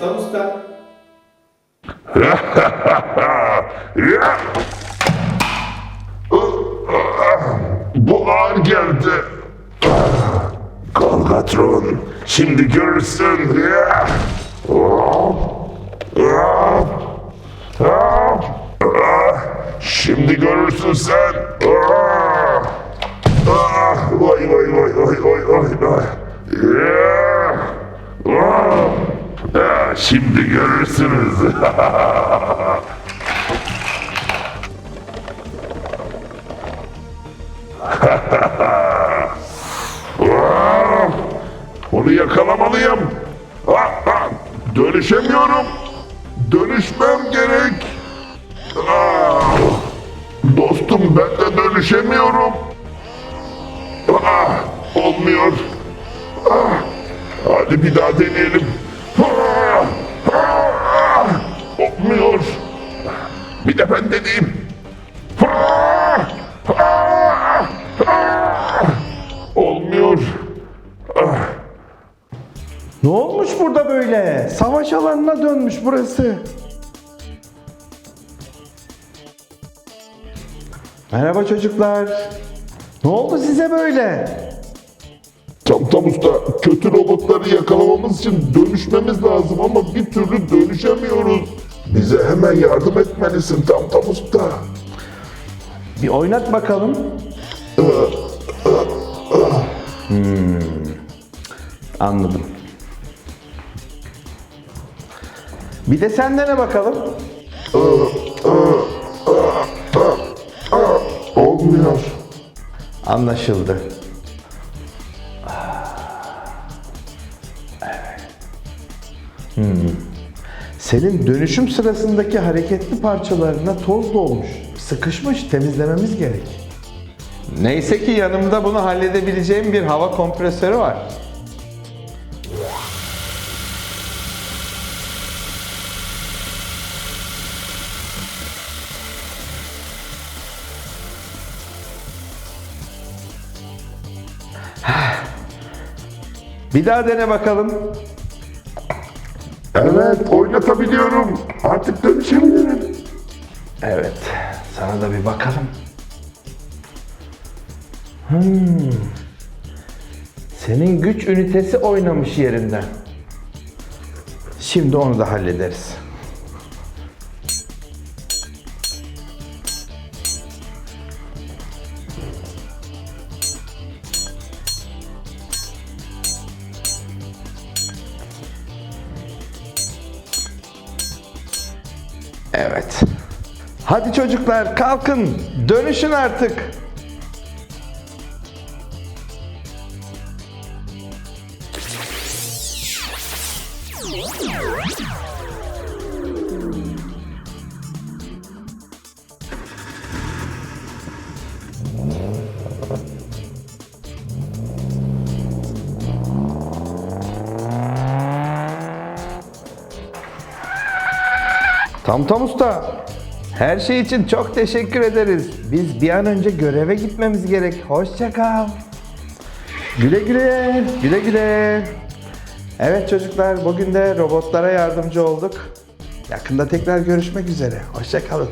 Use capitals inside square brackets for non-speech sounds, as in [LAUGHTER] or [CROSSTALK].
Tamtam Usta. [LAUGHS] Bu ağır geldi. Galgatron, şimdi görürsün. [LAUGHS] Şimdi görürsün sen. Şimdi görürsünüz. [LAUGHS] Onu yakalamalıyım. Dönüşemiyorum. Dönüşmem gerek. Dostum ben de dönüşemiyorum. Olmuyor. Hadi bir daha deneyelim. Olmuyor. Bir de ben aa. Olmuyor. Ne olmuş burada böyle? Savaş alanına dönmüş burası. Merhaba çocuklar. Ne oldu size böyle? Tam tam usta kötü robotları yakalamamız için dönüşmemiz lazım ama bir türlü dönüşemiyoruz. Bize hemen yardım etmelisin tam tam usta. Bir oynat bakalım. Hmm, Anladım. Bir de sen dene bakalım. Olmuyor. Anlaşıldı. Hmm. Senin dönüşüm sırasındaki hareketli parçalarına toz dolmuş. Sıkışmış, temizlememiz gerek. Neyse ki yanımda bunu halledebileceğim bir hava kompresörü var. Bir daha dene bakalım. Evet oynatabiliyorum. Artık dönüşebilirim. Evet, sana da bir bakalım. Hmm. Senin güç ünitesi oynamış yerinden. Şimdi onu da hallederiz. Evet. Hadi çocuklar kalkın. Dönüşün artık. Tam tam usta. Her şey için çok teşekkür ederiz. Biz bir an önce göreve gitmemiz gerek. Hoşça kal. Güle güle. Güle güle. Evet çocuklar bugün de robotlara yardımcı olduk. Yakında tekrar görüşmek üzere. Hoşça kalın.